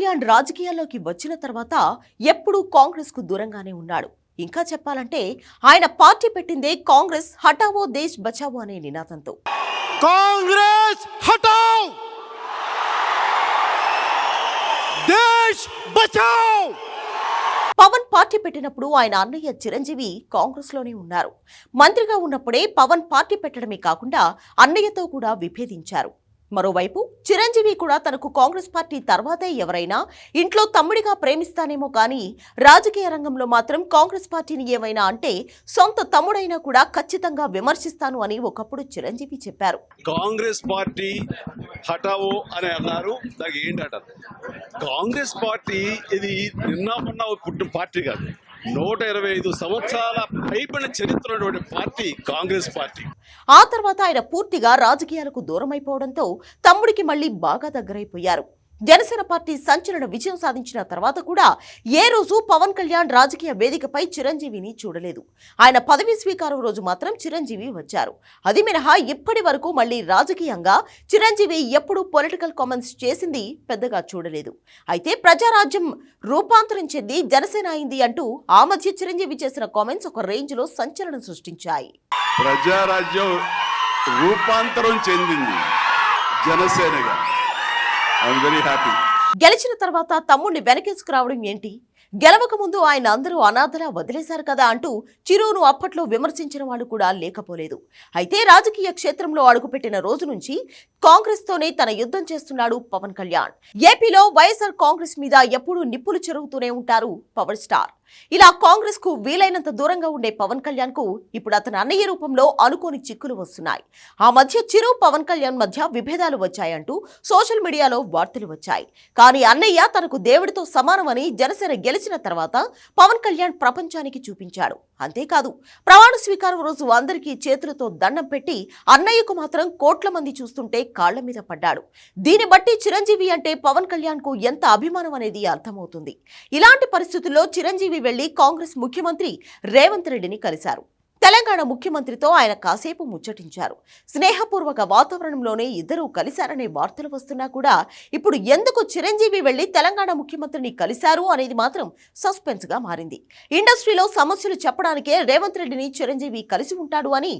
కళ్యాణ్ రాజకీయాల్లోకి వచ్చిన తర్వాత ఎప్పుడూ కాంగ్రెస్కు దూరంగానే ఉన్నాడు. ఇంకా చెప్పాలంటే ఆయన పార్టీ పెట్టిందే కాంగ్రెస్ హటావో దేశ్ బచావో అనే నినాదంతో. కాంగ్రెస్ పవన్ పార్టీ పెట్టినప్పుడు ఆయన అన్నయ్య చిరంజీవి కాంగ్రెస్లోనే ఉన్నారు. మంత్రిగా ఉన్నప్పుడే పవన్ పార్టీ పెట్టడమే కాకుండా అన్నయ్యతో కూడా విభేదించారు. మరోవైపు చిరంజీవి కూడా తనకు కాంగ్రెస్ పార్టీ తర్వాతే ఎవరైనా ఇంట్లో తమ్ముడిగా ప్రేమిస్తానేమో కానీ రాజకీయ రంగంలో మాత్రం కాంగ్రెస్ పార్టీని ఏమైనా అంటే సొంత తమ్ముడైనా కూడా ఖచ్చితంగా విమర్శిస్తాను అని ఒకప్పుడు చిరంజీవి చెప్పారు. కాంగ్రెస్ పార్టీ హటావో అని అన్నారు. దానికి కాంగ్రెస్ పార్టీ ఇది నిన్న మొన్న పుట్టిన పార్టీ కాదు. నూట ఇరవై ఐదు సంవత్సరాల పైబడిన చరిత్ర పార్టీ కాంగ్రెస్ పార్టీ. ఆ తర్వాత ఆయన పూర్తిగా రాజకీయాలకు దూరమైపోవడంతో తమ్ముడికి మళ్ళీ బాగా దగ్గరైపోయారు. జనసేన పార్టీ సంచలన విజయం సాధించిన తర్వాత కూడా ఏ రోజు పవన్ కళ్యాణ్ రాజకీయ వేదికపై చిరంజీవిని చూడలేదు. ఆయన పదవీ స్వీకారం రోజు మాత్రం చిరంజీవి వచ్చారు. అది మినహా ఇప్పటి వరకు మళ్ళీ రాజకీయంగా చిరంజీవి ఎప్పుడూ పొలిటికల్ కామెంట్స్ చేసింది పెద్దగా చూడలేదు. అయితే ప్రజారాజ్యం రూపాంతరం చెంది జనసేన అయింది అంటూ ఆ మధ్య చిరంజీవి చేసిన కామెంట్స్ ఒక రేంజ్లో సంచలనం సృష్టించాయి. ప్రజారాజ్యం రూపాంతరం చెందింది జనసేనగా. ఐఎమ్ వెరీ హ్యాపీ గెలిచిన తర్వాత తమ్ముడిని వెనకేసుకురావడం ఏంటి? గెలవక ముందు ఆయన అందరూ అనాథలా వదిలేశారు కదా అంటూ చిరును అప్పట్లో విమర్శించిన వాళ్ళు కూడా లేకపోలేదు. అయితే రాజకీయ క్షేత్రంలో అడుగుపెట్టిన రోజు నుంచి కాంగ్రెస్ తోనే తన యుద్ధం చేస్తున్నాడు పవన్ కళ్యాణ్. ఏపీలో వైఎస్ఆర్ కాంగ్రెస్ మీద ఎప్పుడూ నిప్పులు చెరుగుతూనే ఉంటారు పవర్ స్టార్. ఇలా కాంగ్రెస్కు వీలైనంత దూరంగా ఉండే పవన్ కళ్యాణ్కు ఇప్పుడు అతని అన్నయ్య రూపంలో అనుకోని చిక్కులు వస్తున్నాయి. ఆ మధ్య చిరు పవన్ కళ్యాణ్ మధ్య విభేదాలు వచ్చాయంటూ సోషల్ మీడియాలో వార్తలు వచ్చాయి. కానీ అన్నయ్య తనకు దేవుడితో సమానమని జనసేన గెలిచిన తర్వాత పవన్ కళ్యాణ్ ప్రపంచానికి చూపించాడు. అంతేకాదు ప్రమాణ స్వీకారం రోజు అందరికీ చేతులతో దండం పెట్టి అన్నయ్యకు మాత్రం కోట్ల మంది చూస్తుంటే కాళ్ళ మీద పడ్డాడు. దీన్ని బట్టి చిరంజీవి అంటే పవన్ కళ్యాణ్కు ఎంత అభిమానం అనేది అర్థమవుతుంది. ఇలాంటి పరిస్థితుల్లో చిరంజీవి వెళ్ళి కాంగ్రెస్ ముఖ్యమంత్రి రేవంత్ రెడ్డిని కలిశారు. తెలంగాణ ముఖ్యమంత్రితో ఆయన కాసేపు ముచ్చటించారు. స్నేహపూర్వక వాతావరణంలోనే ఇద్దరూ కలిశారనే వార్తలు వస్తున్నా కూడా ఇప్పుడు ఎందుకు చిరంజీవి వెళ్ళి తెలంగాణ ముఖ్యమంత్రిని కలిశారు అనేది మాత్రం సస్పెన్స్గా మారింది. ఇండస్ట్రీలో సమస్యలు చెప్పడానికే రేవంత్ రెడ్డిని చిరంజీవి కలిసి ఉంటాడు అని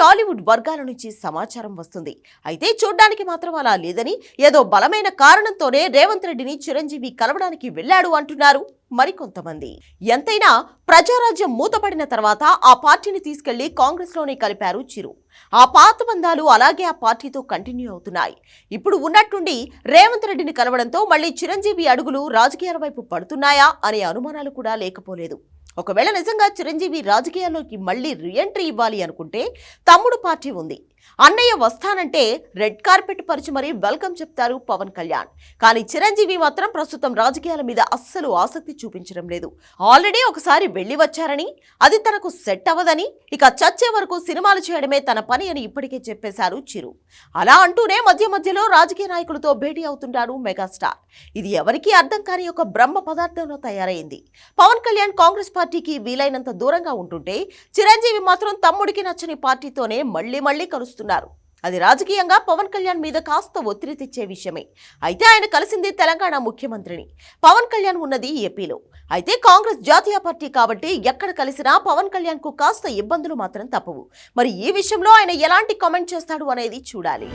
టాలీవుడ్ వర్గాల నుంచి సమాచారం వస్తుంది. అయితే చూడ్డానికి మాత్రం అలా లేదని ఏదో బలమైన కారణంతోనే రేవంత్ రెడ్డిని చిరంజీవి కలవడానికి వెళ్ళాడు అంటున్నారు. మరికొంతమంది. ఎంతైనా ప్రజారాజ్యం మూతపడిన తర్వాత ఆ పార్టీని తీసుకెళ్ళి కాంగ్రెస్లోనే కలిపారు చిరు. ఆ పాత బంధాలు అలాగే ఆ పార్టీతో కంటిన్యూ అవుతున్నాయి. ఇప్పుడు ఉన్నట్టుండి రేవంత్ రెడ్డిని కలవడంతో మళ్ళీ చిరంజీవి అడుగులు రాజకీయాల వైపు పడుతున్నాయా అనే అనుమానాలు కూడా లేకపోలేదు. ఒకవేళ నిజంగా చిరంజీవి రాజకీయాల్లోకి మళ్ళీ రీఎంట్రీ ఇవ్వాలి అనుకుంటే తమ్ముడు పార్టీ ఉంది. అన్నయ్య వస్తానంటే రెడ్ కార్పెట్ పరిచి మరీ వెల్కమ్ చెప్తారు పవన్ కళ్యాణ్. కానీ చిరంజీవి మాత్రం ప్రస్తుతం రాజకీయాల మీద అస్సలు ఆసక్తి చూపించడం లేదు. ఆల్రెడీ ఒకసారి వెళ్ళి వచ్చారని అది తనకు సెట్ అవ్వదని ఇక చచ్చే వరకు సినిమాలు చేయడమే తన పని అని ఇప్పటికే చెప్పేశారు చిరు. అలా అంటూనే మధ్య మధ్యలో రాజకీయ నాయకులతో భేటీ అవుతుంటారు మెగాస్టార్. ఇది ఎవరికీ అర్థం కాని ఒక బ్రహ్మ పదార్థంలో తయారైంది. పవన్ కళ్యాణ్ కాంగ్రెస్ పార్టీకి వీలైనంత దూరంగా ఉంటుంటే చిరంజీవి మాత్రం తమ్ముడికి నచ్చని పార్టీతోనే మళ్ళీ మళ్ళీ కలుస్తున్నారు అది రాజకీయంగా పవన్ కళ్యాణ్ మీద కాస్త ఒత్తిడి తెచ్చే విషయమే. అయితే ఆయన కలిసింది తెలంగాణ ముఖ్యమంత్రిని. పవన్ కళ్యాణ్ ఉన్నది ఏపీలో. అయితే కాంగ్రెస్ జాతీయ పార్టీ కాబట్టి ఎక్కడ కలిసినా పవన్ కళ్యాణ్కు కాస్త ఇబ్బందులు మాత్రం తప్పవు. మరి ఈ విషయంలో ఆయన ఎలాంటి కామెంట్ చేస్తాడు అనేది చూడాలి.